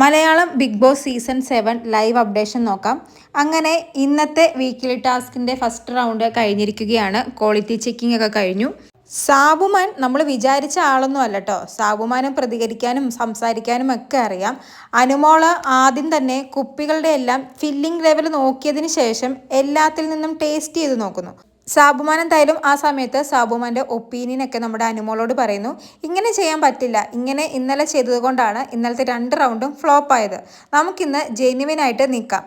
Malayalam big boss season seven live updation നോക്കാം. അങ്ങനെ ഇന്നത്തെ വീക്കിലി ടാസ്കിന്റെ ഫസ്റ്റ് റൗണ്ട് കഴിഞ്ഞിരിക്കുകയാണ്. ക്വാളിറ്റി ചെക്കിംഗ് ഒക്കെ കഴിഞ്ഞു. സാബുമാൻ നമ്മൾ വിചാരിച്ച ആളൊന്നും അല്ല കേട്ടോ സാബുമാനും പ്രതികരിക്കാനും സംസാരിക്കാനും ഒക്കെ അറിയാം. അനുമോൾ ആദ്യം തന്നെ കുപ്പികളുടെ എല്ലാം ഫില്ലിംഗ് ലെവൽ നോക്കിയതിന് ശേഷം എല്ലാത്തിൽ നിന്നും ടേസ്റ്റ് ചെയ്ത് നോക്കുന്നു. സാബുമാൻ എന്തായാലും ആ സമയത്ത് സാബുമാന്റെ ഒപ്പീനിയനൊക്കെ നമ്മുടെ അനുമോളോട് പറയുന്നു ഇങ്ങനെ ചെയ്യാൻ പറ്റില്ല. ഇങ്ങനെ ഇന്നലെ ചെയ്തതുകൊണ്ടാണ് ഇന്നലത്തെ രണ്ട് റൗണ്ടും ഫ്ലോപ്പ് ആയത് നമുക്കിന്ന് ജെന്യുവിൻ ആയിട്ട് നിൽക്കാം.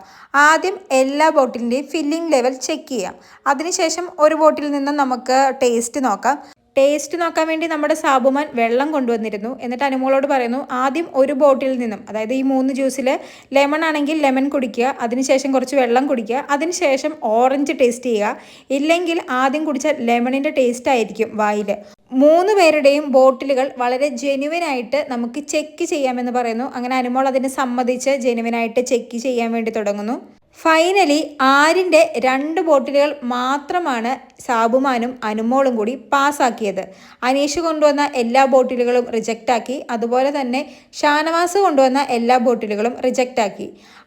ആദ്യം എല്ലാ ബോട്ടിലിന്റെയും ഫില്ലിംഗ് ലെവൽ ചെക്ക് ചെയ്യാം. അതിനുശേഷം ഒരു ബോട്ടിൽ നിന്നും നമുക്ക് ടേസ്റ്റ് നോക്കാം. ടേസ്റ്റ് നോക്കാൻ വേണ്ടി നമ്മുടെ സാബുമാൻ വെള്ളം കൊണ്ടുവന്നിരുന്നു. എന്നിട്ട് അനുമോളോട് പറയുന്നു ആദ്യം ഒരു ബോട്ടിൽ നിന്നും അതായത് ഈ മൂന്ന് ജ്യൂസിൽ ലെമൺ ആണെങ്കിൽ ലെമൺ കുടിക്കുക അതിനുശേഷം കുറച്ച് വെള്ളം കുടിക്കുക അതിനുശേഷം ഓറഞ്ച് ടേസ്റ്റ് ചെയ്യുക ഇല്ലെങ്കിൽ ആദ്യം കുടിച്ച ലെമണിന്റെ ടേസ്റ്റ് ആയിരിക്കും വായിൽ മൂന്ന് പേരുടെയും ബോട്ടിലുകൾ വളരെ ജെനുവിൻ ആയിട്ട് നമുക്ക് ചെക്ക് ചെയ്യാമെന്ന് പറയുന്നു. അങ്ങനെ അനുമോൾ അതിനെ സമ്മതിച്ച് ജെനുവിനായിട്ട് ചെക്ക് ചെയ്യാൻ വേണ്ടി തുടങ്ങുന്നു. ഫൈനലി ആരിന്റെ രണ്ട് ബോട്ടിലുകൾ മാത്രമാണ് സാബുമാനും അനുമോളും കൂടി പാസ്സാക്കിയത് അനീഷ് കൊണ്ടുവന്ന എല്ലാ ബോട്ടിലുകളും റിജക്റ്റാക്കി. അതുപോലെ തന്നെ ഷാനവാസ് കൊണ്ടുവന്ന എല്ലാ ബോട്ടിലുകളും റിജക്റ്റാക്കി.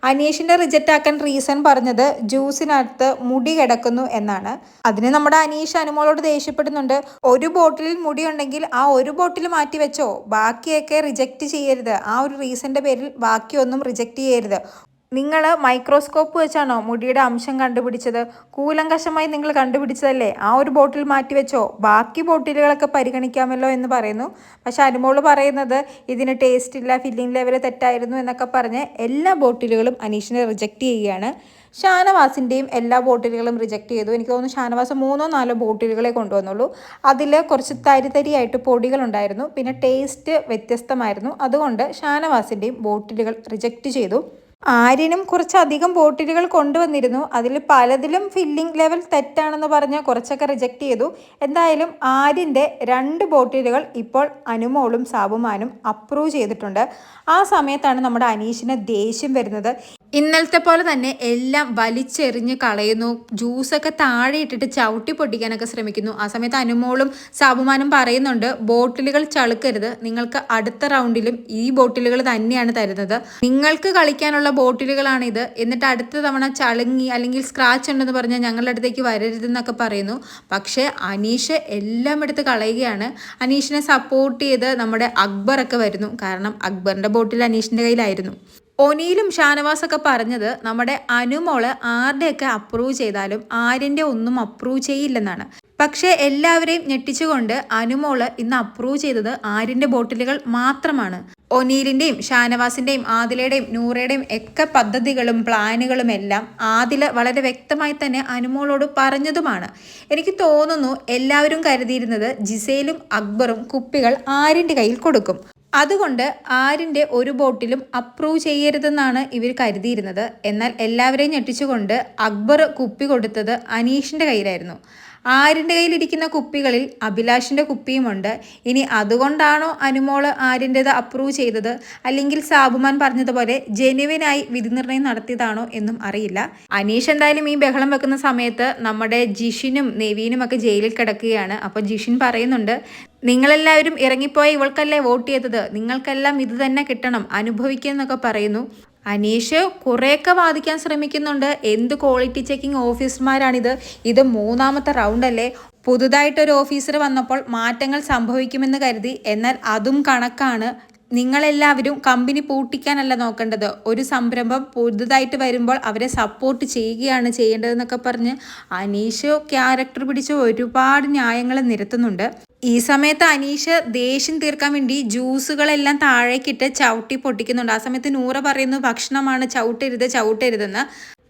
അനീഷിന്റെ റിജക്റ്റാക്കാൻ റീസൺ പറഞ്ഞത് ജ്യൂസിനകത്ത് മുടി കിടക്കുന്നു എന്നാണ്. അതിന് നമ്മുടെ അനീഷ് അനുമോളോട് ദേഷ്യപ്പെടുന്നുണ്ട്. ഒരു ബോട്ടിലിൽ മുടി ഉണ്ടെങ്കിൽ ആ ഒരു ബോട്ടിൽ മാറ്റി വെച്ചോ ബാക്കിയൊക്കെ റിജക്റ്റ് ചെയ്യരുത്. ആ ഒരു റീസന്റെ പേരിൽ ബാക്കിയൊന്നും റിജക്റ്റ് ചെയ്യരുത്. നിങ്ങൾ മൈക്രോസ്കോപ്പ് വെച്ചാണോ മുടിയുടെ അംശം കണ്ടുപിടിച്ചത്? കൂലങ്കശമായി നിങ്ങൾ കണ്ടുപിടിച്ചതല്ലേ? ആ ഒരു ബോട്ടിൽ മാറ്റി വെച്ചോ. ബാക്കി ബോട്ടിലുകളൊക്കെ പരിഗണിക്കാമല്ലോ എന്ന് പറയുന്നു. പക്ഷെ അനുമോൾ പറയുന്നത് ഇതിന് ടേസ്റ്റ് ഇല്ല ഫില്ലിംഗ് ലെവൽ തെറ്റായിരുന്നു എന്നൊക്കെ പറഞ്ഞ് എല്ലാ ബോട്ടിലുകളും അനീഷിനെ റിജക്റ്റ് ചെയ്യുകയാണ്. ഷാനവാസിന്റെയും എല്ലാ ബോട്ടിലുകളും റിജക്റ്റ് ചെയ്തു. എനിക്ക് തോന്നുന്നു ഷാനവാസ് മൂന്നോ നാലോ ബോട്ടിലുകളെ കൊണ്ടുവന്നുള്ളൂ. അതിൽ കുറച്ച് തരിതരിയായിട്ട് പൊടികളുണ്ടായിരുന്നു. പിന്നെ ടേസ്റ്റ് വ്യത്യസ്തമായിരുന്നു. അതുകൊണ്ട് ഷാനവാസിന്റെയും ബോട്ടിലുകൾ റിജക്റ്റ് ചെയ്തു. ആര്യനും കുറച്ചധികം ബോട്ടിലുകൾ കൊണ്ടുവന്നിരുന്നു. അതിൽ പലതിലും ഫില്ലിംഗ് ലെവൽ തെറ്റാണെന്ന് പറഞ്ഞ് കുറച്ചൊക്കെ റിജക്റ്റ് ചെയ്തു. എന്തായാലും ആര്യന്റെ രണ്ട് ബോട്ടിലുകൾ ഇപ്പോൾ അനുമോളും സാബുമാനും അപ്രൂവ് ചെയ്തിട്ടുണ്ട്. ആ സമയത്താണ് നമ്മുടെ അനീഷിന് ദേഷ്യം വരുന്നത്. ഇന്നലത്തെ പോലെ തന്നെ എല്ലാം വലിച്ചെറിഞ്ഞ് കളയുന്നു. ജ്യൂസൊക്കെ താഴെ ഇട്ടിട്ട് ചവിട്ടി പൊട്ടിക്കാനൊക്കെ ശ്രമിക്കുന്നു. ആ സമയത്ത് അനുമോളും സാബുമാനും പറയുന്നുണ്ട് ബോട്ടിലുകൾ ചളുക്കരുത്. നിങ്ങൾക്ക് അടുത്ത റൗണ്ടിലും ഈ ബോട്ടിലുകൾ തന്നെയാണ് തരുന്നത്. നിങ്ങൾക്ക് കളിക്കാനുള്ള ബോട്ടിലുകളാണിത്. എന്നിട്ട് അടുത്ത തവണ ചളുങ്ങി അല്ലെങ്കിൽ സ്ക്രാച്ച് ഉണ്ടെന്ന് പറഞ്ഞാൽ ഞങ്ങളുടെ അടുത്തേക്ക് വരരുതെന്നൊക്കെ പറയുന്നു. പക്ഷേ അനീഷ് എല്ലാം എടുത്ത് കളയുകയാണ്. അനീഷിനെ സപ്പോർട്ട് ചെയ്ത് നമ്മുടെ അക്ബറൊക്കെ വരുന്നു. കാരണം അക്ബറിന്റെ ബോട്ടിൽ അനീഷിന്റെ കയ്യിലായിരുന്നു. ഒനിയിലും ഷാനവാസൊക്കെ പറഞ്ഞത് നമ്മുടെ അനുമോൾ ആരുടെയൊക്കെ അപ്രൂവ് ചെയ്താലും ആര്യന്റെ ഒന്നും അപ്രൂവ് ചെയ്യില്ലെന്നാണ്. പക്ഷേ എല്ലാവരെയും ഞെട്ടിച്ചുകൊണ്ട് അനുമോൾ ഇന്ന് അപ്രൂവ് ചെയ്തത് ആര്യന്റെ ബോട്ടിലുകൾ മാത്രമാണ്. ഒനീലിന്റെയും ഷാനവാസിന്റെയും ആദിലയുടെയും നൂറയുടെയും ഒക്കെ പദ്ധതികളും പ്ലാനുകളും എല്ലാം ആദില വളരെ വ്യക്തമായി തന്നെ അനുമോളോട് പറഞ്ഞതുമാണ്. എനിക്ക് തോന്നുന്നു എല്ലാവരും കരുതിയിരുന്നത് ജിസയിലും അക്ബറും കുപ്പികൾ ആര്യന്റെ കയ്യിൽ കൊടുക്കും. അതുകൊണ്ട് ആരിന്റെ ഒരു ബോട്ടിലും അപ്രൂവ് ചെയ്യരുതെന്നാണ് ഇവർ കരുതിയിരുന്നത്. എന്നാൽ എല്ലാവരെയും ഞെട്ടിച്ചുകൊണ്ട് അക്ബർ കുപ്പി കൊടുത്തത് അനീഷിന്റെ കയ്യിലായിരുന്നു. ആരിന്റെ കയ്യിലിരിക്കുന്ന കുപ്പികളിൽ അഭിലാഷിന്റെ കുപ്പിയുമുണ്ട്. ഇനി അതുകൊണ്ടാണോ അനുമോൾ ആര്യന്റെത് അപ്രൂവ് ചെയ്തത്? അല്ലെങ്കിൽ സാബുമാൻ പറഞ്ഞതുപോലെ ജെനുവിനായി വിധിനിർണയം നടത്തിയതാണോ എന്നും അറിയില്ല. അനീഷ് എന്തായാലും ഈ ബഹളം വെക്കുന്ന സമയത്ത് നമ്മുടെ ജിഷിനും നെവീനും ഒക്കെ ജയിലിൽ കിടക്കുകയാണ്. അപ്പോൾ ജിഷിൻ പറയുന്നുണ്ട് നിങ്ങളെല്ലാവരും ഇറങ്ങിപ്പോയ ഇവൾക്കല്ലേ വോട്ട് ചെയ്തത്? നിങ്ങൾക്കെല്ലാം ഇത് തന്നെ കിട്ടണം അനുഭവിക്കുന്നൊക്കെ പറയുന്നു. അനീഷ് കുറേയൊക്കെ വാദിക്കാൻ ശ്രമിക്കുന്നുണ്ട്. എന്ത് ക്വാളിറ്റി ചെക്കിംഗ് ഓഫീസർമാരാണിത് ഇത് മൂന്നാമത്തെ റൗണ്ട് റൗണ്ടല്ലേ പുതുതായിട്ടൊരു ഓഫീസർ വന്നപ്പോൾ മാറ്റങ്ങൾ സംഭവിക്കുമെന്ന് കരുതി. എന്നാൽ അതും കണക്കാണ്. നിങ്ങളെല്ലാവരും കമ്പനി പൂട്ടിക്കാനല്ല നോക്കേണ്ടത്. ഒരു സംരംഭം പുതുതായിട്ട് വരുമ്പോൾ അവരെ സപ്പോർട്ട് ചെയ്യുകയാണ് ചെയ്യേണ്ടതെന്നൊക്കെ പറഞ്ഞ് അനീഷ് ക്യാരക്ടർ പിടിച്ച് ഒരുപാട് ന്യായങ്ങൾ നിരത്തുന്നുണ്ട്. ഈ സമയത്ത് അനീഷ് ദേഷ്യം തീർക്കാൻ വേണ്ടി ജ്യൂസുകളെല്ലാം താഴേക്കിട്ട് ചവിട്ടി പൊട്ടിക്കുന്നുണ്ട്. ആ സമയത്ത് നൂറ പറയുന്നു ഭക്ഷണമാണ് ചവിട്ടരുത് ചവിട്ടരുതെന്ന്.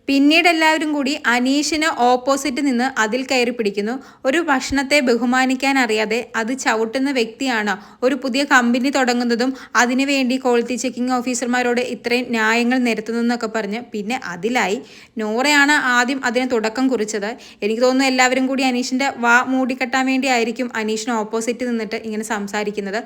പിന്നീട് എല്ലാവരും കൂടി അനീഷിന് ഓപ്പോസിറ്റ് നിന്ന് അതിൽ കയറി പിടിക്കുന്നു. ഒരു ഭക്ഷണത്തെ ബഹുമാനിക്കാൻ അറിയാതെ അത് ചവിട്ടുന്ന വ്യക്തിയാണ്. ഒരു പുതിയ കമ്പനി തുടങ്ങുന്നതും അതിനുവേണ്ടി ക്വാളിറ്റി ചെക്കിംഗ് ഓഫീസർമാരോട് ഇത്രയും ന്യായങ്ങൾ നിരത്തുന്നതെന്നൊക്കെ പറഞ്ഞ് പിന്നെ അതിലായി. നോറയാണ് ആദ്യം അതിന് തുടക്കം കുറിച്ചത്. എനിക്ക് തോന്നുന്നു എല്ലാവരും കൂടി അനീഷിന്റെ വാ മൂടിക്കെട്ടാൻ വേണ്ടി ആയിരിക്കും അനീഷിന് ഓപ്പോസിറ്റ് നിന്നിട്ട് ഇങ്ങനെ സംസാരിക്കുന്നത്.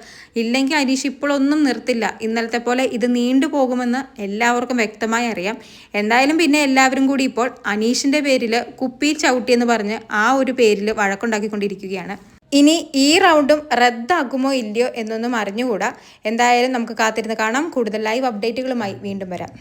ഇല്ലെങ്കിൽ അനീഷ് ഇപ്പോഴൊന്നും നിർത്തില്ല. ഇന്നലത്തെ പോലെ ഇത് നീണ്ടു പോകുമെന്ന് എല്ലാവർക്കും വ്യക്തമായി അറിയാം. എന്തായാലും പിന്നെ എല്ലാവരും എല്ലാവരും കൂടി ഇപ്പോൾ അനീഷിന്റെ പേരിൽ കുപ്പി ചവിട്ടി എന്ന് പറഞ്ഞ് ആ ഒരു പേരിൽ വഴക്കുണ്ടാക്കിക്കൊണ്ടിരിക്കുകയാണ്. ഇനി ഈ റൗണ്ടും റദ്ദാക്കുമോ ഇല്ലയോ എന്നൊന്നും അറിഞ്ഞുകൂടാ. എന്തായാലും നമുക്ക് കാത്തിരുന്ന് കാണാം. കൂടുതൽ ലൈവ് അപ്ഡേറ്റുകളുമായി വീണ്ടും വരാം.